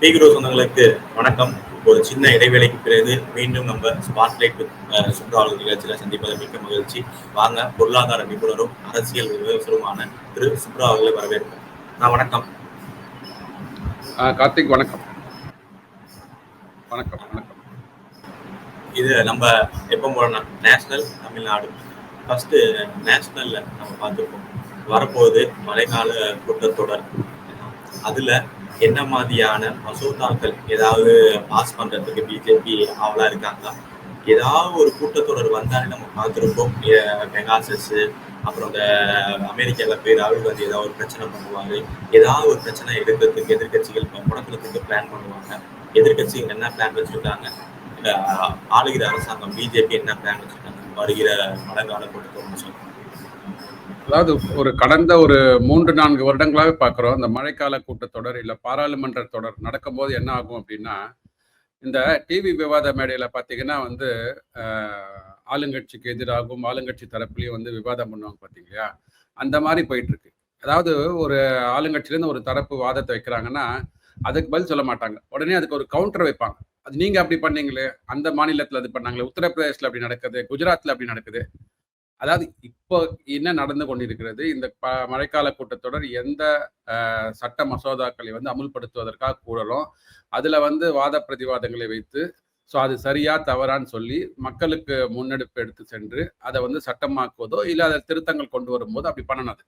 பீக்ரோ சொந்தங்களுக்கு வணக்கம். ஒரு சின்ன இடைவேளைக்கு பிறகு மீண்டும் நம்ம ஸ்பாட்லைட் சுற்றுலாளர் நிகழ்ச்சியில சந்திப்பது மிக்க மகிழ்ச்சி. வாங்க பொருளாதார நிபுணரும் அரசியல் விமர்சனருமான திரு சுப்ரா அவர்களை வரவேற்போம். நான் வணக்கம். கார்த்திக் வணக்கம். வணக்கம் வணக்கம். இது நம்ம எப்போ போறோம்னா நேஷனல் தமிழ்நாடு. ஃபர்ஸ்ட் நேஷனல்ல நம்ம பார்த்துருக்கோம் வரப்போகுது மழைக்கால கூட்டத்தொடர். அதுல என்ன மாதிரியான மசோதாக்கள் ஏதாவது பாஸ் பண்றதுக்கு பிஜேபி ஆவலா இருக்காங்களா? ஏதாவது ஒரு கூட்டத்தொடர் வந்தாலே நம்ம பார்த்துருப்போம். பெகாசஸ் அப்புறம் இந்த அமெரிக்காவில் போய் ராகுல் காந்தி ஏதாவது ஒரு பிரச்சனை பண்ணுவாங்க. ஏதாவது ஒரு பிரச்சனை எடுக்கிறதுக்கு எதிர்கட்சிகள் முடக்கிறதுக்கு பிளான் பண்ணுவாங்க. எதிர்கட்சிகள் என்ன பிளான் வச்சிருக்காங்க? ஆளுகிற அரசாங்கம் பிஜேபி என்ன பிளான் வச்சிருக்காங்க? வருகிற மழைக்கால கூட்டத்தொடர் சொல்லுவாங்க அதாவது ஒரு கடந்த ஒரு மூன்று நான்கு வருடங்களாகவே பார்க்குறோம். இந்த மழைக்கால கூட்டத்தொடர் இல்லை பாராளுமன்ற தொடர் நடக்கும்போது என்ன ஆகும் அப்படின்னா இந்த டிவி விவாத மேடையில் பார்த்தீங்கன்னா வந்து ஆளுங்கட்சிக்கு எதிராகவும் ஆளுங்கட்சி தரப்புலையும் வந்து விவாதம் பண்ணுவாங்க பார்த்தீங்களா? அந்த மாதிரி போயிட்டு இருக்கு அதாவது ஒரு ஆளுங்கட்சியிலேருந்து ஒரு தரப்பு வாதத்தை வைக்கிறாங்கன்னா அதுக்கு பதில் சொல்ல மாட்டாங்க. உடனே அதுக்கு ஒரு கவுண்டர் வைப்பாங்க. அது நீங்கள் அப்படி பண்ணீங்களே அந்த மாநிலத்தில் அது பண்ணாங்களே உத்தரப்பிரதேசில் அப்படி நடக்குது குஜராத்தில் அப்படி நடக்குது அதாவது இப்போ என்ன நடந்து கொண்டிருக்கிறது இந்த ப மழைக்கால கூட்டத்தொடர் எந்த சட்ட மசோதாக்களை வந்து அமுல்படுத்துவதற்காக கூடலும் அதில் வந்து வாத பிரதிவாதங்களை வைத்து ஸோ அது சரியா தவறான்னு சொல்லி மக்களுக்கு முன்னெடுப்பு எடுத்து சென்று அதை வந்து சட்டமாக்குவதோ இல்லை அதை திருத்தங்கள் கொண்டு வரும்போது அப்படி பண்ணணும்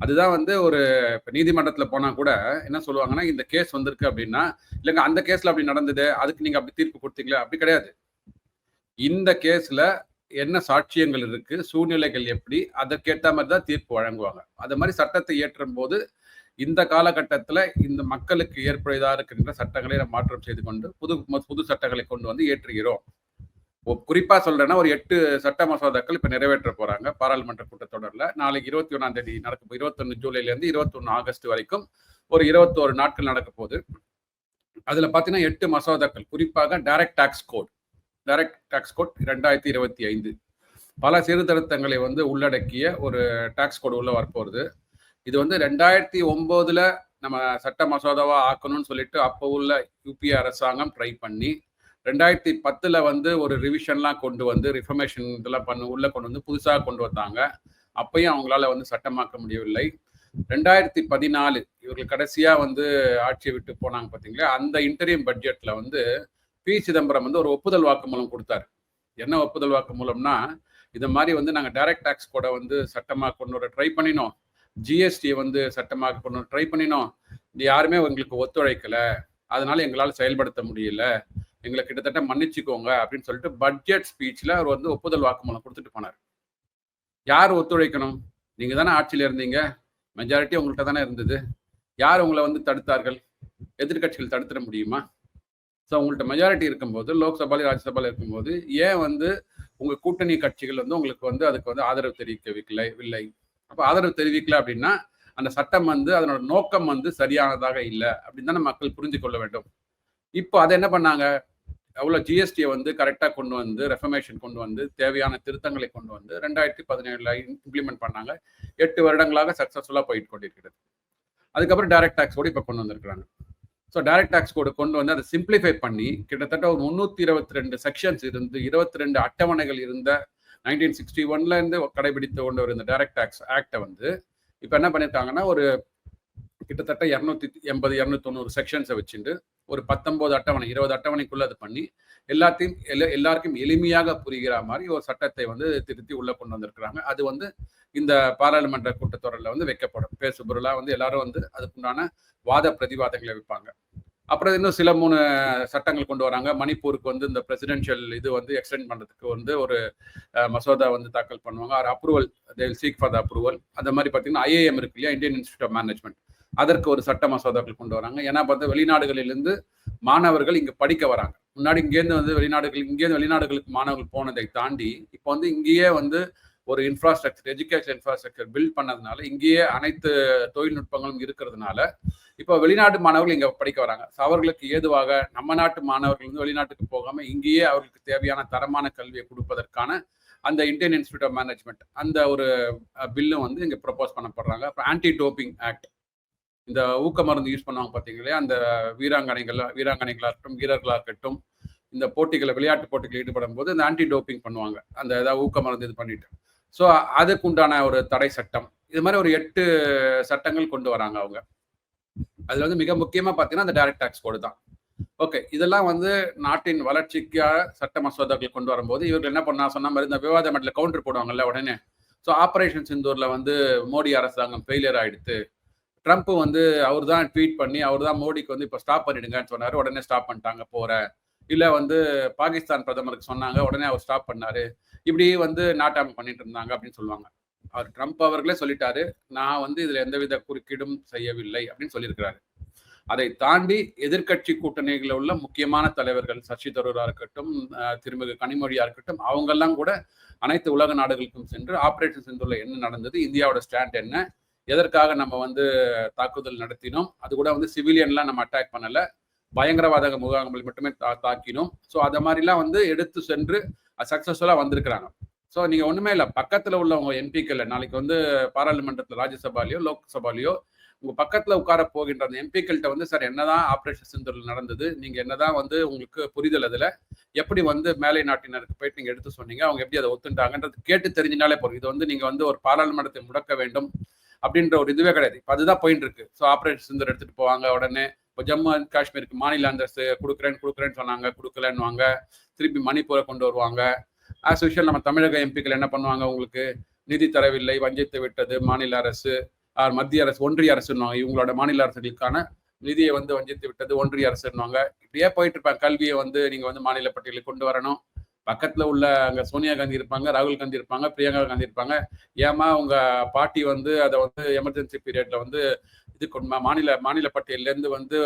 அதுதான் வந்து ஒரு இப்போ நீதிமன்றத்தில் போனால் கூட என்ன சொல்லுவாங்கன்னா இந்த கேஸ் வந்திருக்கு அப்படின்னா இல்லைங்க அந்த கேஸில் அப்படி நடந்தது அதுக்கு நீங்கள் அப்படி தீர்ப்பு கொடுத்தீங்களா அப்படி கிடையாது. இந்த கேஸில் என்ன சாட்சியங்கள் இருக்கு சூழ்நிலைகள் எப்படி அதற்கேற்ற மாதிரி தான் தீர்ப்பு வழங்குவாங்க. அது மாதிரி சட்டத்தை இயற்றும் போது இந்த காலகட்டத்தில் இந்த மக்களுக்கு ஏற்புடையதாக இருக்கின்ற சட்டங்களை நம்ம மாற்றம் செய்து கொண்டு புது புது சட்டங்களை கொண்டு வந்து ஏற்றுகிறோம் ஒ- குறிப்பா சொல்றேன்னா ஒரு எட்டு சட்ட மசோதாக்கள் இப்ப நிறைவேற்ற போறாங்க. பாராளுமன்ற கூட்டத்தொடர்ல. நாளைக்கு இருபத்தி ஒன்னாம் தேதி நடக்க இருபத்தொன்னு ஜூலைல இருந்து இருபத்தொன்னு ஆகஸ்ட் வரைக்கும் ஒரு இருபத்தோரு நாட்கள் நடக்க போகுது. அதுல பாத்தீங்கன்னா எட்டு மசோதாக்கள். குறிப்பாக direct tax code direct tax code ரெண்டாயிரத்தி இருபத்தி ஐந்து. பல சீர்திருத்தங்களை வந்து உள்ளடக்கிய ஒரு டாக்ஸ் கோடு உள்ள வரப்போகுது. இது வந்து ரெண்டாயிரத்தி ஒம்போதுல நம்ம சட்ட மசோதாவா ஆக்கணும்னு சொல்லிட்டு அப்போ உள்ள யூபிஏ அரசாங்கம் ட்ரை பண்ணி ரெண்டாயிரத்தி பத்துல வந்து ஒரு ரிவிஷன்லாம் கொண்டு வந்து ரிஃபர்மேஷன் இதெல்லாம் பண்ண உள்ள கொண்டு வந்து புதுசாக கொண்டு வந்தாங்க. அப்பையும் அவங்களால வந்து சட்டமாக்க முடியவில்லை. ரெண்டாயிரத்தி பதினாலு இவர்கள் கடைசியா வந்து ஆட்சியை விட்டு போனாங்க பார்த்தீங்களா அந்த இன்டரியம் பட்ஜெட்ல வந்து பி. சிதம்பரம் வந்து ஒரு ஒப்புதல் வாக்குமூலம் கொடுத்தாரு. என்ன ஒப்புதல் வாக்குமூலம்னா இது மாதிரி வந்து நாங்கள் டைரக்ட் டேக்ஸ் கூட வந்து சட்டமாக கொண்டு வர ட்ரை பண்ணினோம். ஜிஎஸ்டியை வந்து சட்டமாக கொண்டு வர ட்ரை பண்ணினோம். இது யாருமே எங்களுக்கு ஒத்துழைக்கலை. அதனால எங்களால் செயல்படுத்த முடியல. எங்களை கிட்டத்தட்ட மன்னிச்சுக்கோங்க அப்படின்னு சொல்லிட்டு பட்ஜெட் ஸ்பீச்சில் அவர் வந்து ஒப்புதல் வாக்குமூலம் கொடுத்துட்டு போனார். யார் ஒத்துழைக்கணும்? நீங்கள் தானே ஆட்சியில் இருந்தீங்க. மெஜாரிட்டி உங்கள்கிட்ட தானே இருந்தது. யார் உங்களை வந்து தடுத்தார்கள்? எதிர்க்கட்சிகள் தடுத்துட முடியுமா? ஸோ உங்கள்ட்ட மெஜாரிட்டி இருக்கும்போது லோக்சபாலையும் ராஜ்யசபாலையும் இருக்கும்போது ஏன் வந்து உங்கள் கூட்டணி கட்சிகள் வந்து உங்களுக்கு வந்து அதுக்கு வந்து ஆதரவு தெரிவிக்கவில்லை இல்லை? அப்போ ஆதரவு தெரிவிக்கல அப்படின்னா அந்த சட்டம் வந்து அதனோட நோக்கம் வந்து சரியானதாக இல்லை அப்படின்னு தானே மக்கள் புரிஞ்சு கொள்ள வேண்டும். இப்போ அதை என்ன பண்ணாங்க? அவ்வளோ ஜிஎஸ்டியை வந்து கரெக்டாக கொண்டு வந்து ரெஃபர்மேஷன் கொண்டு வந்து தேவையான திருத்தங்களை கொண்டு வந்து ரெண்டாயிரத்தி பதினேழுல இம்ப்ளிமெண்ட் பண்ணாங்க. எட்டு வருடங்களாக சக்ஸஸ்ஃபுல்லாக போயிட்டு கொண்டிருக்கிறது. அதுக்கப்புறம் டைரக்ட் கூட இப்போ கொண்டு வந்திருக்கிறாங்க. ஸோ டைரக்ட் டாக்ஸ் கோடு கொண்டு வந்து அதை சிம்பிளிஃபை பண்ணி கிட்டத்தட்ட ஒரு முந்நூற்றி இருபத்தி ரெண்டு செக்ஷன்ஸ் இருந்து இருபத்தி ரெண்டு அட்டவணைகள் இருந்த நைன்டீன் சிக்ஸ்டி ஒன்ல இருந்து கடைபிடித்து கொண்டு வர இந்த டைரக்ட் டாக்ஸ் ஆக்டை வந்து. இப்போ என்ன பண்ணியிருக்காங்கன்னா ஒரு கிட்டத்தட்ட இரநூத்தி எண்பது இரநூத்தி தொண்ணூறு செக்ஷன்ஸை வச்சுட்டு ஒரு பத்தொன்பது அட்டவணை இருபது அட்டவணைக்குள்ள அது பண்ணி எல்லாத்தையும் எல்லா எல்லாருக்கும் எளிமையாக புரிகிற மாதிரி ஒரு சட்டத்தை வந்து திருத்தி உள்ள கொண்டு வந்திருக்கிறாங்க. அது வந்து இந்த பாராளுமன்ற கூட்டத்தொடரில் வந்து வைக்கப்படும். பேசுபொருளாக வந்து எல்லாரும் வந்து அதுக்குண்டான வாத பிரதிவாதங்களை வைப்பாங்க. அப்புறம் இன்னும் சில மூணு சட்டங்கள் கொண்டு வராங்க. மணிப்பூருக்கு வந்து இந்த பிரசிடென்ஷியல் இது வந்து எக்ஸ்டெண்ட் பண்ணுறதுக்கு வந்து ஒரு மசோதா வந்து தாக்கல் பண்ணுவாங்க. ஒரு approval they seek for the approval அந்த மாதிரி பார்த்தீங்கன்னா ஐஏஎம் இருக்கு இல்லையா? இந்தியன் இன்ஸ்டியூட் ஆஃப் மேனேஜ்மெண்ட் அதற்கு ஒரு சட்ட மசோதாக்கள் கொண்டு வராங்க. ஏன்னா பார்த்தா வெளிநாடுகளிலிருந்து மாணவர்கள் இங்கே படிக்க வராங்க. முன்னாடி இங்கேருந்து வந்து வெளிநாடுகள் இங்கேருந்து வெளிநாடுகளுக்கு மாணவர்கள் போனதை தாண்டி இப்போ வந்து இங்கேயே வந்து ஒரு இன்ஃப்ராஸ்ட்ரக்சர் எஜுகேஷன் இன்ஃப்ராஸ்ட்ரக்சர் பில்ட் பண்ணதுனால இங்கேயே அனைத்து தொழில்நுட்பங்களும் இருக்கிறதுனால இப்போ வெளிநாட்டு மாணவர்கள் இங்கே படிக்க வராங்க. So, அவர்களுக்கு ஏதுவாக நம்ம நாட்டு மாணவர்கள் வந்து வெளிநாட்டுக்கு போகாமல் இங்கேயே அவர்களுக்கு தேவையான தரமான கல்வியை கொடுப்பதற்கான அந்த இந்தியன் இன்ஸ்டியூட் ஆஃப் மேனேஜ்மெண்ட் அந்த ஒரு பில்லும் வந்து இங்கே ப்ரொபோஸ் பண்ணப்படுறாங்க. அப்புறம் ஆன்டி டோப்பிங் ஆக்ட் இந்த ஊக்க மருந்து யூஸ் பண்ணுவாங்க பார்த்தீங்களே அந்த வீராங்கனைகள் வீராங்கனைகளாக இருக்கட்டும் வீரர்களாக இருக்கட்டும் இந்த போட்டிகளை விளையாட்டு போட்டிகளில் ஈடுபடும் போது இந்த ஆன்டி டோப்பிங் பண்ணுவாங்க. அந்த ஏதாவது ஊக்க மருந்து இது பண்ணிட்டு. ஸோ அதுக்கு உண்டான ஒரு தடை சட்டம். இது மாதிரி ஒரு எட்டு சட்டங்கள் கொண்டு வராங்க அவங்க. அதில் வந்து மிக முக்கியமாக பார்த்தீங்கன்னா அந்த டைரக்ட் டாக்ஸ் கோடு தான். ஓகே இதெல்லாம் வந்து நாட்டின் வளர்ச்சிக்காக சட்ட மசோதாக்கள் கொண்டு வரும்போது இவர்கள் என்ன பண்ணா சொன்ன மாதிரி இந்த விவாத மட்டில் கவுண்டர் போடுவாங்கல்ல உடனே. ஸோ ஆப்ரேஷன் சிந்தூரில் வந்து மோடி அரசாங்கம் ஃபெயிலியர் ஆயிடுத்து. ட்ரம்ப் வந்து அவர் தான் ட்வீட் பண்ணி அவர் தான் மோடிக்கு வந்து இப்போ ஸ்டாப் பண்ணிடுங்கன்னு சொன்னார். உடனே ஸ்டாப் பண்ணிட்டாங்க போற இல்லை வந்து பாகிஸ்தான் பிரதமருக்கு சொன்னாங்க உடனே அவர் ஸ்டாப் பண்ணாரு. இப்படி வந்து நாட்டாம பண்ணிட்டு இருந்தாங்க அப்படின்னு சொல்லுவாங்க. அவர் ட்ரம்ப் அவர்களே சொல்லிட்டாரு நான் வந்து இதில் எந்தவித குறுக்கீடும் செய்யவில்லை அப்படின்னு சொல்லியிருக்கிறாரு. அதை தாண்டி எதிர்க்கட்சி கூட்டணிகளில் உள்ள முக்கியமான தலைவர்கள் சசி தரூரா இருக்கட்டும் திருமிகு கனிமொழியா இருக்கட்டும் அவங்கெல்லாம் கூட அனைத்து உலக நாடுகளுக்கும் சென்று ஆபரேஷன் சிந்தூர்ல என்ன நடந்தது இந்தியாவோட ஸ்டாண்ட் என்ன எதற்காக நம்ம வந்து தாக்குதல் நடத்தினோம்? அது கூட வந்து சிவிலியன்லாம் நம்ம அட்டாக் பண்ணலை. பயங்கரவாத முகாம்களை மட்டுமே தா தாக்கினோம். ஸோ அதை மாதிரிலாம் வந்து எடுத்து சென்று சக்சஸ்ஃபுல்லாக வந்திருக்கிறாங்க. ஸோ நீங்கள் ஒன்றுமே இல்லை. பக்கத்தில் உள்ளவங்க எம்பிக்கள் நாளைக்கு வந்து பாராளுமன்றத்தில் ராஜ்யசபாலையோ லோக்சபாலையோ உங்கள் பக்கத்தில் உட்கார போகின்ற அந்த எம்பிக்கள்கிட்ட வந்து சார் என்னதான் ஆப்ரேஷன் சிந்தூரில் நடந்தது? நீங்கள் என்னதான் வந்து உங்களுக்கு புரிதல் அதில்? எப்படி வந்து மேலை நாட்டினருக்கு போயிட்டு நீங்கள் எடுத்து சொன்னீங்க? அவங்க எப்படி அதை ஒத்துட்டாங்கன்றது கேட்டு தெரிஞ்சினாலே போதும். இது வந்து நீங்கள் வந்து ஒரு பாராளுமன்றத்தை முடக்க வேண்டும். அப்படின்ற ஒரு இதுவே கிடையாது. இப்போ அதுதான் போயிட்டு இருக்கு. ஸோ ஆப்ரேட் சுந்தர் எடுத்துட்டு போவாங்க உடனே. இப்போ ஜம்மு அண்ட் காஷ்மீருக்கு மாநில அந்தஸ்து கொடுக்குறேன்னு கொடுக்குறேன்னு சொன்னாங்க கொடுக்கலன்னுவாங்க. திருப்பி மணிப்பூரை கொண்டு வருவாங்க. ஆஸ் யூஷுவல் நம்ம தமிழக எம்பிக்கள் என்ன பண்ணுவாங்க உங்களுக்கு? நிதி தரவில்லை வஞ்சித்து விட்டது மாநில அரசு மத்திய அரசு ஒன்றிய அரசுன்னுவாங்க. இவங்களோட மாநில அரசுகளுக்கான நிதியை வந்து வஞ்சித்து விட்டது ஒன்றிய அரசுன்னுவாங்க. இப்படியே போயிட்டு இருப்பாங்க. கல்வியை வந்து நீங்க வந்து மாநில பட்டியலில் கொண்டு வரணும். பக்கத்துல உள்ள அங்க சோனியா காந்தி இருப்பாங்க ராகுல் காந்தி இருப்பாங்க பிரியங்கா காந்தி இருப்பாங்க. ஏமா உங்க பாட்டி வந்து அதை வந்து எமர்ஜென்சி பீரியட்ல வந்து இது கொண்டு மாநில மாநில பட்டியல்ல இருந்து வந்து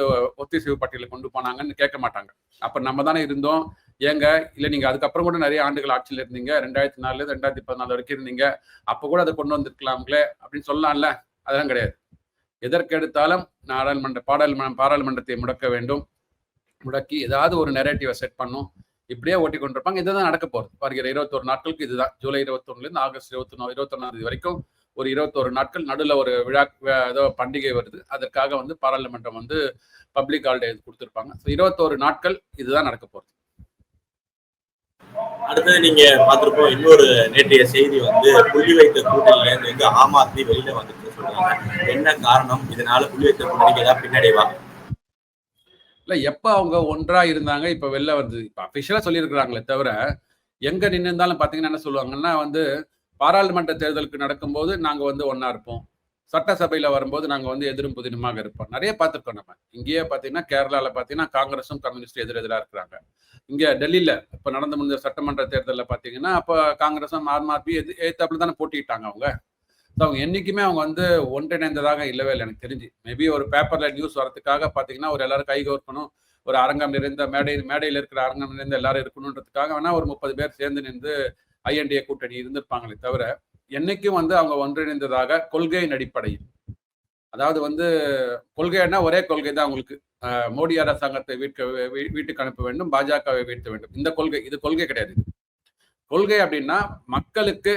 ஒத்திசைவு பட்டியலில் கொண்டு போனாங்கன்னு கேட்க மாட்டாங்க. அப்ப நம்ம தானே இருந்தோம். ஏங்க இல்ல நீங்க அதுக்கப்புறம் கூட நிறைய ஆண்டுகள் ஆட்சியில் இருந்தீங்க. ரெண்டாயிரத்தி நாலுல இருந்து ரெண்டாயிரத்தி பதினாலு வரைக்கும் இருந்தீங்க. அப்ப கூட அதை கொண்டு வந்திருக்கலாம்களே அப்படின்னு சொல்லலாம்ல அதெல்லாம் கிடையாது. எதற்கெடுத்தாலும் நாடாளுமன்ற பாராளுமன்ற பாராளுமன்றத்தை முடக்க வேண்டும். முடக்கி ஏதாவது ஒரு நெரேட்டிவை செட் பண்ணும். இப்படியே ஓட்டி கொண்டிருப்பாங்க இதுதான் நடக்க போகுது வருகிற இருபத்தொரு நாட்களுக்கு இதுதான். ஜூலை இருபத்தொன்னுல இருந்து ஆகஸ்ட் இருபத்தொன்னு இருபத்தொன்னாம் தேதி வரைக்கும் ஒரு இருபத்தோரு நாட்கள் நடுவில் ஒரு விழா ஏதோ பண்டிகை வருது. அதற்காக வந்து பாராளுமன்றம் வந்து பப்ளிக் ஹாலிடே கொடுத்துருப்பாங்க. ஸோ இருபத்தோரு நாட்கள் இதுதான் நடக்க போகிறது அடுத்தது நீங்க பார்த்துருப்போம் இன்னொரு நேற்றைய செய்தி வந்து புள்ளி வைத்த கூட்டணியில இருந்து வந்து ஆம் ஆத்மி வெளியில வந்துட்டு சொல்றாங்க. என்ன காரணம்? இதனால புள்ளி வைத்த கூட்டணிக்கு ஏதாவது பின்னடைவா? இல்லை எப்போ அவங்க ஒன்றாக இருந்தாங்க இப்போ வெளில வருது. இப்போ அஃபிஷியலாக சொல்லியிருக்கிறாங்களே தவிர எங்கே நின்று இருந்தாலும் பார்த்தீங்கன்னா என்ன சொல்லுவாங்கன்னா வந்து பாராளுமன்ற தேர்தலுக்கு நடக்கும்போது நாங்கள் வந்து ஒன்றா இருப்போம். சட்டசபையில் வரும்போது நாங்கள் வந்து எதிரும் புதினமாக இருப்போம். நிறைய பார்த்துருக்கோம் நம்ம. இங்கேயே பார்த்தீங்கன்னா கேரளாவில் பார்த்தீங்கன்னா காங்கிரஸும் கம்யூனிஸ்டும் எதிர் எதிராக இருக்கிறாங்க. இங்கே டெல்லியில் இப்போ நடந்து முடிஞ்ச சட்டமன்ற தேர்தலில் பார்த்தீங்கன்னா அப்போ காங்கிரஸும் ஆம் ஆத்மி எது எதிர்த்தாப்புல தானே போட்டிக்கிட்டாங்க அவங்க. ஸோ அவங்க என்றைக்குமே அவங்க வந்து ஒன்றிணைந்ததாக இல்லவே இல்லை எனக்கு தெரிஞ்சு. மேபி ஒரு பேப்பரில் நியூஸ் வரதுக்காக பார்த்தீங்கன்னா ஒரு எல்லாரும் கைகோர்க்கணும் ஒரு அரங்கம் நிறைந்த மேடை மேடையில் இருக்கிற அரங்கம் நிறைந்த எல்லாரும் இருக்கணுன்றதுக்காக வேணால் ஒரு முப்பது பேர் சேர்ந்து நின்று ஐஎன்டிஏ கூட்டணி இருந்திருப்பாங்களே தவிர என்னைக்கும் வந்து அவங்க ஒன்றிணைந்ததாக கொள்கையின் அடிப்படையில். அதாவது வந்து கொள்கைன்னா ஒரே கொள்கை தான் அவங்களுக்கு. மோடி அரசாங்கத்தை வீட்க வீட்டுக்கு அனுப்ப வேண்டும் பாஜகவை வீழ்த்த வேண்டும். இந்த கொள்கை இது கொள்கை கிடையாது. கொள்கை அப்படின்னா மக்களுக்கு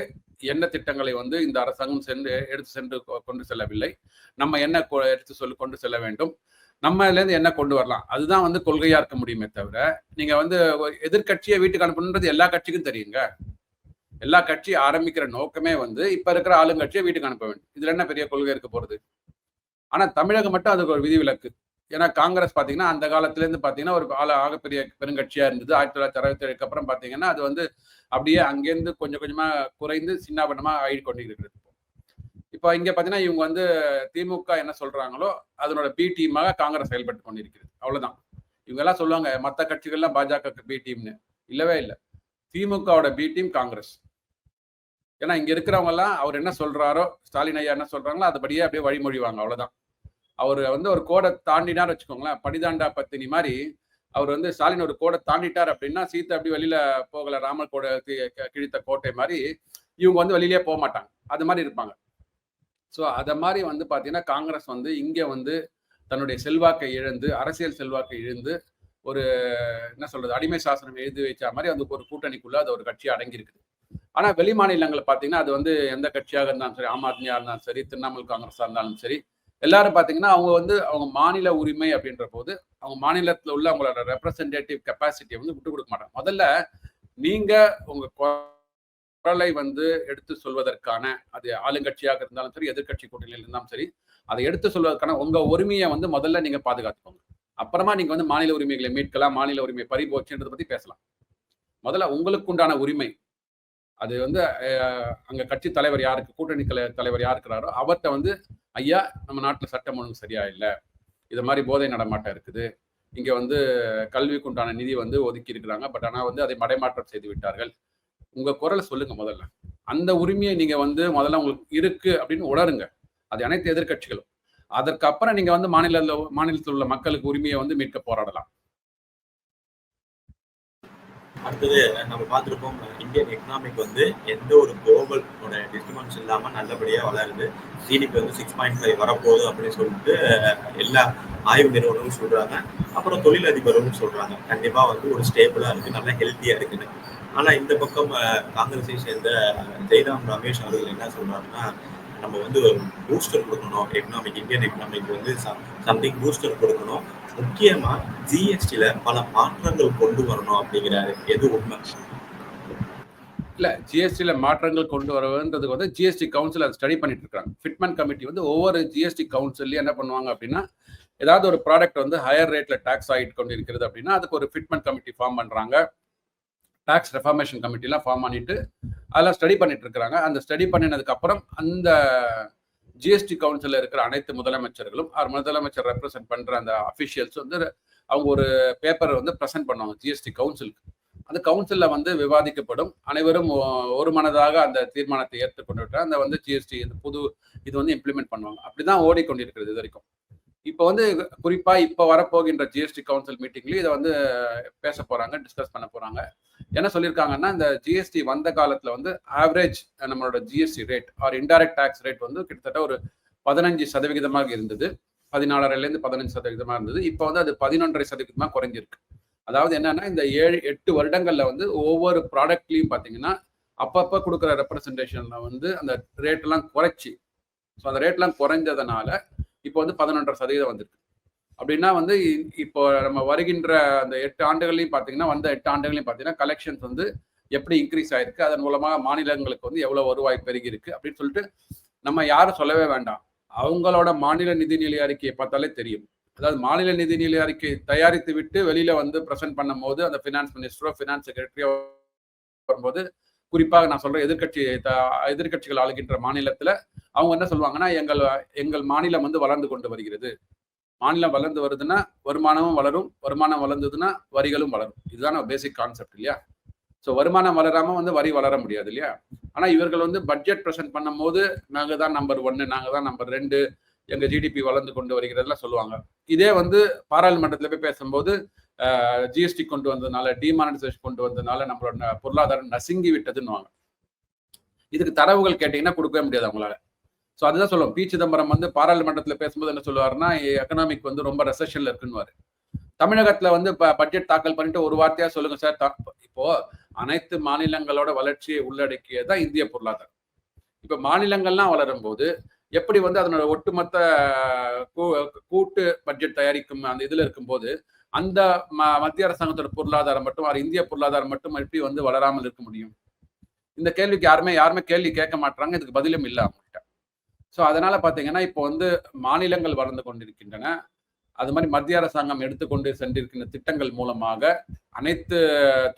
என்ன திட்டங்களை வந்து இந்த அரசாங்கம் சென்று எடுத்து சென்று கொண்டு செல்லவில்லை. நம்ம என்ன எடுத்து சொல்லி கொண்டு செல்ல வேண்டும்? நம்ம இருந்து என்ன கொண்டு வரலாம்? அதுதான் வந்து கொள்கையா இருக்க முடியுமே தவிர நீங்க வந்து எதிர்கட்சியை வீட்டுக்கு அனுப்பணுன்றது எல்லா கட்சிக்கும் தெரியுங்க. எல்லா கட்சி ஆரம்பிக்கிற நோக்கமே வந்து இப்ப இருக்கிற ஆளுங்கட்சியை வீட்டுக்கு அனுப்ப வேண்டும். இதுல என்ன பெரிய கொள்கை இருக்க போறது? ஆனா தமிழகம் மட்டும் அதுக்கு ஒரு விதிவிலக்கு. ஏன்னா காங்கிரஸ் பார்த்தீங்கன்னா அந்த காலத்துலேருந்து பார்த்தீங்கன்னா ஒரு ஆள ஆகப்பெரிய பெருங்கட்சியாக இருந்தது. ஆயிரத்தி தொள்ளாயிரத்தி அறுபத்தி ஏழுக்கு அப்புறம் பார்த்தீங்கன்னா அது வந்து அப்படியே அங்கேருந்து கொஞ்சம் கொஞ்சமாக குறைந்து சின்னாபண்ணமாக ஆயிடு கொண்டு இருக்கிறது இப்போ இங்கே பார்த்தீங்கன்னா இவங்க வந்து திமுக என்ன சொல்கிறாங்களோ அதனோட பி டீமாக காங்கிரஸ் செயல்பட்டு கொண்டிருக்கிறது. அவ்வளவுதான். இவங்க எல்லாம் சொல்லுவாங்க மற்ற கட்சிகள்லாம் பாஜக பி டீம்னு. இல்லவே இல்லை. திமுகவோட பி டீம் காங்கிரஸ். ஏன்னா இங்கே இருக்கிறவங்கெல்லாம் அவர் என்ன சொல்கிறாரோ ஸ்டாலின் ஐயா என்ன சொல்கிறாங்களோ அதுபடியே அப்படியே வழிமொழிவாங்க. அவ்வளோதான் அவர் வந்து ஒரு கோடை தாண்டினார் வச்சுக்கோங்களேன் படிதாண்டா பத்தினி மாதிரி அவர் வந்து ஸ்டாலின் ஒரு கோடை தாண்டிட்டார் அப்படின்னா சீத்தை அப்படி வெளியில போகல ராமர் கோடை கிழித்த கோட்டை மாதிரி இவங்க வந்து வெளியிலே போக மாட்டாங்க. அது மாதிரி இருப்பாங்க. ஸோ அதை மாதிரி வந்து பார்த்தீங்கன்னா காங்கிரஸ் வந்து இங்கே வந்து தன்னுடைய செல்வாக்கை இழந்து அரசியல் செல்வாக்கை இழந்து ஒரு என்ன சொல்றது அடிமை சாசனம் எழுதி வச்ச மாதிரி அந்த ஒரு கூட்டணிக்குள்ள அது ஒரு கட்சி அடங்கியிருக்குது. ஆனால் வெளி மாநிலங்களை பார்த்தீங்கன்னா அது வந்து எந்த கட்சியாக இருந்தாலும் சரி ஆம் ஆத்மியாக இருந்தாலும் சரி திரிணாமுல் காங்கிரஸாக இருந்தாலும் சரி எல்லாரும் பார்த்தீங்கன்னா அவங்க வந்து அவங்க மாநில உரிமை அப்படின்ற போது அவங்க மாநிலத்தில் உள்ள அவங்களோட ரெப்ரசன்டேட்டிவ் கெப்பாசிட்டியை வந்து விட்டு கொடுக்க மாட்டாங்க. முதல்ல நீங்க உங்க குரலை வந்து எடுத்து சொல்வதற்கான அது ஆளுங்கட்சியாக இருந்தாலும் சரி எதிர்கட்சி கூட்டணியில் இருந்தாலும் சரி அதை எடுத்து சொல்வதற்கான உங்க உரிமையை வந்து முதல்ல நீங்க பாதுகாத்துக்கோங்க. அப்புறமா நீங்க வந்து மாநில உரிமைகளை மீட்கலாம் மாநில உரிமை பறிபோச்சுன்றதை பற்றி பத்தி பேசலாம். முதல்ல உங்களுக்கு உண்டான உரிமை அது வந்து அங்க கட்சி தலைவர் யாருக்கு கூட்டணி தலைவர் யார் இருக்கிறாரோ அவர்கிட்ட வந்து ஐயா நம்ம நாட்டில் சட்டம் ஒழுங்கு சரியா இல்லை. இது மாதிரி போதை நடமாட்டம் இருக்குது. இங்க வந்து கல்விக்கு உண்டான நிதி வந்து ஒதுக்கி இருக்கிறாங்க. பட் ஆனால் வந்து அதை மடைமாற்றம் செய்து விட்டார்கள். உங்க குரலை சொல்லுங்க முதல்ல. அந்த உரிமையை நீங்க வந்து முதல்ல உங்களுக்கு இருக்கு அப்படின்னு உணருங்க. அது அனைத்து எதிர்கட்சிகளும் அதற்கப்புறம் நீங்க வந்து மாநில மாநிலத்தில் உள்ள மக்களுக்கு உரிமையை வந்து மீட்க போராடலாம். அடுத்தது நம்ம பார்த்துருப்போம் இந்தியன் எக்கனாமிக் வந்து எந்த ஒரு குளோபல் டிஸ்டர்பன்ஸ் இல்லாமல் நல்லபடியாக வளருது. ஜிடிபி வந்து சிக்ஸ் பாயிண்ட் ஃபைவ் வரப்போகுது அப்படின்னு சொல்லிட்டு எல்லா ஆய்வு நிறுவனமும் சொல்கிறாங்க அப்புறம் தொழிலதிபரும் சொல்கிறாங்க கண்டிப்பாக வந்து ஒரு ஸ்டேபிளாக இருக்குது நல்லா ஹெல்த்தியாக இருக்குன்னு. ஆனால் இந்த பக்கம் காங்கிரஸை சேர்ந்த ஜெய்ராம் ரமேஷ் அவர்கள் என்ன சொல்கிறாருன்னா நம்ம வந்து பூஸ்டர் கொடுக்கணும். எக்கனாமிக் இந்தியன் எக்கனாமிக் வந்து சம்திங் பூஸ்டர் கொடுக்கணும். முக்கியமா ஜிஎஸ்டியில பல மாற்றங்கள் கொண்டு வரணும் அப்படிங்கிறாரு. எது உண்மை? இல்லை ஜிஎஸ்டியில் மாற்றங்கள் கொண்டு வரதுன்றதுக்கு வந்து ஜிஎஸ்டி கவுன்சில் அதை ஸ்டடி பண்ணிட்டு இருக்காங்க. ஃபிட்மெண்ட் கமிட்டி வந்து ஒவ்வொரு ஜிஎஸ்டி கவுன்சில்லையும் என்ன பண்ணுவாங்க அப்படின்னா ஏதாவது ஒரு ப்ராடக்ட் வந்து ஹையர் ரேட்டில் டாக்ஸ் ஆகிட்டு கொண்டு இருக்கிறது அப்படின்னா அதுக்கு ஒரு ஃபிட்மெண்ட் கமிட்டி ஃபார்ம் பண்ணுறாங்க டாக்ஸ் ரெஃபார்மேஷன் கமிட்டிலாம் ஃபார்ம் பண்ணிட்டு அதெல்லாம் ஸ்டடி பண்ணிட்டு இருக்கிறாங்க. அந்த ஸ்டடி பண்ணினதுக்கு அப்புறம் அந்த ஜிஎஸ்டி கவுன்சிலில் இருக்கிற அனைத்து முதலமைச்சர்களும் அவர் முதலமைச்சர் ரெப்ரசென்ட் பண்ணுற அந்த அஃபிஷியல்ஸ் வந்து அவங்க ஒரு பேப்பரை வந்து ப்ரெசென்ட் பண்ணுவாங்க ஜிஎஸ்டி கவுன்சிலுக்கு அந்த கவுன்சிலில் வந்து விவாதிக்கப்படும். அனைவரும் ஒரு மனதாக அந்த தீர்மானத்தை ஏற்றுக்கொண்டு அந்த வந்து ஜிஎஸ்டி இந்த புது இது வந்து இம்ப்ளிமெண்ட் பண்ணுவாங்க. அப்படிதான் ஓடிக்கொண்டிருக்கிறது இது வரைக்கும். இப்போ வந்து குறிப்பா இப்போ வரப்போகின்ற ஜிஎஸ்டி கவுன்சில் மீட்டிங்லயும் இதை வந்து பேச போறாங்க டிஸ்கஸ் பண்ண போறாங்க. என்ன சொல்லியிருக்காங்கன்னா இந்த ஜிஎஸ்டி வந்த காலத்துல வந்து ஆவரேஜ் நம்மளோட GST rate or indirect tax rate வந்து கிட்டத்தட்ட ஒரு பதினஞ்சு சதவிகிதமாக இருந்தது. பதினாலரைலேருந்து பதினஞ்சு சதவீதமாக இருந்தது. இப்போ வந்து அது பதினொன்றரை சதவீதமாக குறைஞ்சிருக்கு. அதாவது என்னன்னா இந்த ஏழு எட்டு வருடங்கள்ல வந்து ஒவ்வொரு ப்ராடக்ட்லையும் பார்த்தீங்கன்னா அப்பப்போ கொடுக்குற ரெப்ரசன்டேஷனில் வந்து அந்த ரேட்லாம் குறைச்சி. ஸோ அந்த ரேட்லாம் குறைஞ்சதுனால இப்போ வந்து பதினொன்றரை சதவீதம் வந்திருக்கு. அப்படின்னா வந்து இப்போ நம்ம வருகின்ற அந்த எட்டு ஆண்டுகள்லையும் பார்த்தீங்கன்னா வந்த எட்டு ஆண்டுகளையும் பார்த்தீங்கன்னா கலெக்ஷன்ஸ் வந்து எப்படி இன்க்ரீஸ் ஆயிருக்கு அதன் மூலமாக மாநிலங்களுக்கு வந்து எவ்வளோ வருவாய் பெருகி இருக்கு அப்படின்னு சொல்லிட்டு நம்ம யாரும் சொல்லவே வேண்டாம். அவங்களோட மாநில நிதிநிலை அறிக்கையை பார்த்தாலே தெரியும். அதாவது மாநில நிதிநிலை அறிக்கை தயாரித்து விட்டு வெளியில வந்து ப்ரெசென்ட் பண்ணும் போது அந்த ஃபினான்ஸ் மினிஸ்டரோ ஃபினான்ஸ் செக்ரட்டரியோ வரும்போது குறிப்பாக நான் சொல்றேன் எதிர்கட்சி எதிர்கட்சிகள் ஆளுகின்ற மாநிலத்துல அவங்க என்ன சொல்லுவாங்கன்னா எங்கள் எங்கள் மாநிலம் வந்து வளர்ந்து கொண்டு வருகிறது. மாநிலம் வளர்ந்து வருதுன்னா வருமானமும் வளரும் வருமானம் வளர்ந்ததுன்னா வரிகளும் வளரும். இதுதான் பேசிக் கான்செப்ட் இல்லையா? ஸோ வருமானம் வளராம வந்து வரி வளர முடியாது இல்லையா? ஆனா இவர்கள் வந்து பட்ஜெட் ப்ரெசென்ட் பண்ணும் போது நாங்க தான் நம்பர் ஒன்னு நாங்க தான் நம்பர் ரெண்டு எங்க ஜிடிபி வளர்ந்து கொண்டு வருகிறதெல்லாம் சொல்லுவாங்க. இதே வந்து பாராளுமன்றத்தில் போய் பேசும்போது ஜிஎஸ்டி கொண்டு வந்ததுனால டிமானிட்டைசேஷன் கொண்டு வந்ததுனால நம்மளோட பொருளாதாரம் நசுங்கி விட்டதுன்னு இதுக்கு தரவுகள் கேட்டீங்கன்னா கொடுக்கவே முடியாது அவங்களால. ஸோ அதுதான் சொல்லுவோம். பி. சிதம்பரம் வந்து பாராளுமன்றத்தில் பேசும்போது என்ன சொல்லுவாருன்னா எக்கனாமிக் வந்து ரொம்ப ரெசஷன்ல இருக்குன்னு தமிழகத்துல வந்து பட்ஜெட் தாக்கல் பண்ணிட்டு ஒரு வார்த்தையா சொல்லுங்க சார். இப்போ அனைத்து மாநிலங்களோட வளர்ச்சியை உள்ளடக்கியதான் இந்திய பொருளாதாரம். இப்ப மாநிலங்கள்லாம் வளரும் போது எப்படி வந்து அதனோட ஒட்டுமொத்த கூட்டு பட்ஜெட் தயாரிக்கும் அந்த இதுல இருக்கும்போது அந்த மத்திய அரசாங்கத்தோட பொருளாதாரம் மட்டும் அது இந்திய பொருளாதாரம் மட்டும் எப்படி வந்து வளராமல் இருக்க முடியும்? இந்த கேள்விக்கு யாருமே யாருமே கேள்வி கேட்க மாட்டாங்க இதுக்கு பதிலும் இல்லை அவங்கள்ட்ட. ஸோ அதனால பார்த்தீங்கன்னா இப்போ வந்து மாநிலங்கள் வளர்ந்து கொண்டிருக்கின்றன. அது மாதிரி மத்திய அரசாங்கம் எடுத்துக்கொண்டு சென்றிருக்கின்ற திட்டங்கள் மூலமாக அனைத்து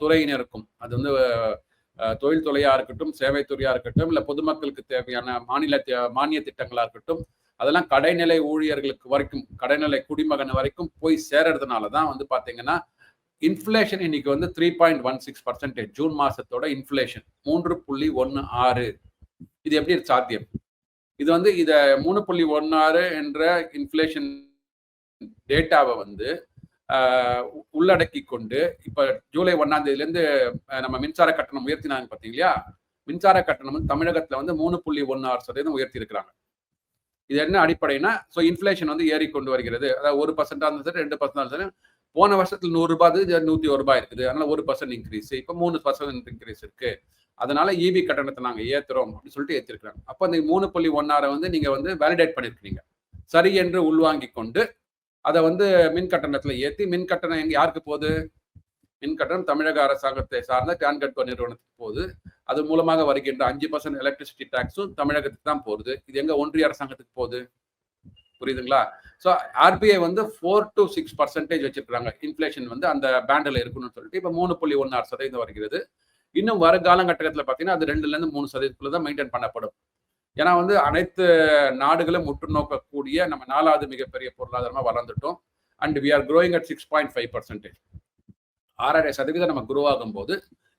துறையினருக்கும் அது வந்து தொழில்துறையா இருக்கட்டும் சேவை துறையா இருக்கட்டும் இல்லை பொதுமக்களுக்கு தேவையான மாநில மானிய திட்டங்களா இருக்கட்டும் அதெல்லாம் கடைநிலை ஊழியர்களுக்கு வரைக்கும் கடைநிலை குடிமகன் வரைக்கும் போய் சேர்றதுனால தான் வந்து பார்த்தீங்கன்னா இன்ஃப்ளேஷன் இன்னைக்கு வந்து three point one six percentage June மாசத்தோட inflation மூன்று புள்ளி ஒன்று ஆறு. இது எப்படி சாத்தியம்? இது வந்து இதை மூணு புள்ளி ஒன்று ஆறு என்ற இன்ஃப்ளேஷன் டேட்டாவை வந்து உள்ளடக்கி கொண்டு இப்ப ஜூலை ஒன்னாம் தேதியிலேருந்து நம்ம மின்சார கட்டணம் உயர்த்தினாங்க பார்த்தீங்களா மின்சார கட்டணம் வந்து தமிழகத்துல வந்து மூணு புள்ளி ஒன்று ஆறு சதவீதம் உயர்த்தி இருக்கிறாங்க இது என்ன அடிப்படைனா ஸோ இன்ஃப்ளேஷன் வந்து ஏறி கொண்டு வருகிறது. அதாவது ஒரு பர்சன்டாக இருந்தாலும் சரி ரெண்டு பர்சன்டாக இருந்தாலும் போன வருஷத்தில் நூறுரூபா ரூபாய் நூற்றி ஒரு ரூபாய் இருக்குது. அதனால ஒரு பர்சன்ட் இன்க்ரீஸ் இப்போ மூணு பர்சன்ட் இன்க்ரீஸ் இருக்கு. அதனால இபி கட்டணத்தை நாங்கள் ஏற்றுறோம் அப்படின்னு சொல்லிட்டு ஏற்றிருக்கிறாங்க அப்போ அந்த மூணு புள்ளி ஒன்னாரை வந்து நீங்கள் வந்து வேலிடேட் பண்ணியிருக்கிறீங்க சரி என்று உள்வாங்கி கொண்டு அதை வந்து மின் கட்டணத்தில் ஏற்றி மின் கட்டணம் எங்கே யாருக்கு போகுது? மின் கட்டணம் தமிழக அரசாங்கத்தை சார்ந்த டான்கட்கோ நிறுவனத்துக்கு போகுது. அது மூலமாக வருகின்ற அஞ்சு பர்சன்ட் எலக்ட்ரிசிட்டி டேக்ஸும் தமிழகத்துக்கு தான் போகுது. இது எங்க ஒன்றிய அரசாங்கத்துக்கு போகுது. புரியுதுங்களா? ஸோ ஆர்பிஐ வந்து ஃபோர் டு சிக்ஸ் பர்சன்டேஜ் வச்சிருக்கிறாங்க. இன்ஃபிளேஷன் வந்து அந்த பேண்டில் இருக்கணும்னு சொல்லிட்டு இப்போ மூணு புள்ளி ஒன்று ஆறு சதவீதம் வருகிறது. இன்னும் வர காலகட்டத்தில் பார்த்தீங்கன்னா அது ரெண்டுலேருந்து மூணு சதவீதத்துக்குள்ள தான் மெயின்டைன் பண்ணப்படும். ஏன்னா வந்து அனைத்து நாடுகளும் உற்று நோக்கக்கூடிய நம்ம நாலாவது மிகப்பெரிய பொருளாதாரமாக வளர்ந்துட்டோம். And we are growing at six point five percentage ஆறரை சதவீதம் நம்ம குரோ ஆகும்போது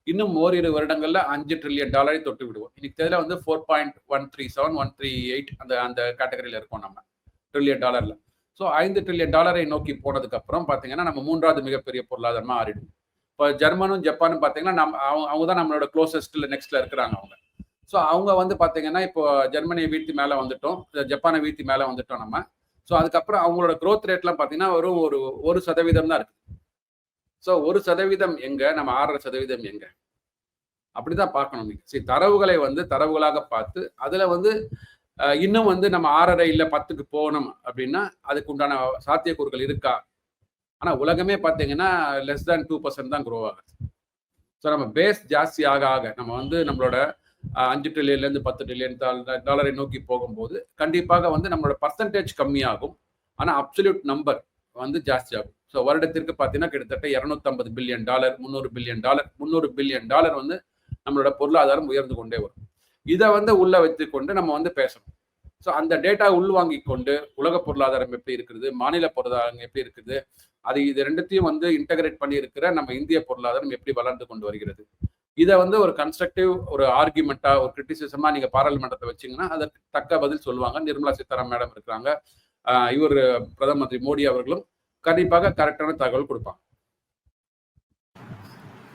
இன்னும் ஓரிரு வருடங்கள்ல அஞ்சு ட்ரில்லியன் டாலரை தொட்டு விடுவோம். இன்னைக்கு தேதியில வந்து four point one three seven one three eight அந்த அந்த கேட்டகரியில இருக்கோம் நம்ம. ட்ரில்லியன் டாலர்ல. ஸோ ஐந்து ட்ரில்லியன் டாலரை நோக்கி போனதுக்கு அப்புறம் பார்த்தீங்கன்னா நம்ம மூன்றாவது மிகப்பெரிய பொருளாதாரமா ஆறிடும். இப்போ ஜெர்மனும் ஜப்பானும் பார்த்தீங்கன்னா நம்ம அவங்க அவங்க தான் நம்மளோட க்ளோசஸ்ட்ல நெக்ஸ்ட்ல இருக்கிறாங்க அவங்க. ஸோ அவங்க வந்து பார்த்தீங்கன்னா இப்போ ஜெர்மனியை வீழ்த்தி மேலே வந்துட்டோம். ஜப்பானை வீழ்த்தி மேலே வந்துட்டோம் நம்ம. ஸோ அதுக்கப்புறம் அவங்களோட க்ரோத் ரேட்லாம் பார்த்தீங்கன்னா வெறும் ஒரு ஒரு சதவீதம் தான் இருக்கு. ஸோ ஒரு சதவீதம் எங்க? நம்ம ஆறரை சதவீதம் எங்க? அப்படிதான் பார்க்கணும் நீங்க சரி தரவுகளை வந்து தரவுகளாக பார்த்து அதுல வந்து இன்னும் வந்து நம்ம ஆறரை இல்லை பத்துக்கு போகணும் அப்படின்னா அதுக்கு உண்டான சாத்தியக்கூறுகள் இருக்கா? ஆனா உலகமே பார்த்தீங்கன்னா லெஸ் தேன் டூ பர்சன்ட் தான் க்ரோ ஆகுது. ஸோ நம்ம பேஸ் ஜாஸ்தி ஆக ஆக நம்ம வந்து நம்மளோட அஞ்சு ட்ரில்லியன்லேருந்து பத்து ட்ரில்லியன் டாலரை நோக்கி போகும்போது கண்டிப்பாக வந்து நம்மளோட பர்சன்டேஜ் கம்மியாகும். ஆனால் அப்சல்யூட் நம்பர் வந்து ஜாஸ்தியாகும் ஸோ வருடத்திற்கு பார்த்தீங்கன்னா கிட்டத்தட்ட இரநூத்தம்பது பில்லியன் டாலர் முந்நூறு பில்லியன் டாலர் முந்நூறு பில்லியன் டாலர் வந்து நம்மளோட பொருளாதாரம் உயர்ந்து கொண்டே வரும். இதை வந்து உள்ள வைத்துக்கொண்டு நம்ம வந்து பேசணும். ஸோ அந்த டேட்டா உள்வாங்கி கொண்டு உலக பொருளாதாரம் எப்படி இருக்குது மாநில பொருளாதாரம் எப்படி இருக்குது அது இது ரெண்டுத்தையும் வந்து இன்டகிரேட் பண்ணி இருக்கிற நம்ம இந்திய பொருளாதாரம் எப்படி வளர்ந்து கொண்டு வருகிறது. இதை வந்து ஒரு கன்ஸ்ட்ரக்டிவ் ஒரு ஆர்குமெண்ட்டாக ஒரு கிரிட்டிசிசமா நீங்க பாராளுமன்றத்தை வச்சீங்கன்னா அதற்கு தக்க பதில் சொல்லுவாங்க. நிர்மலா சீதாராமன் மேடம் இருக்கிறாங்க. இவர் பிரதம மந்திரி மோடி அவர்களும் கண்டிப்பாக கரெக்டான தகவல் கொடுப்பான்.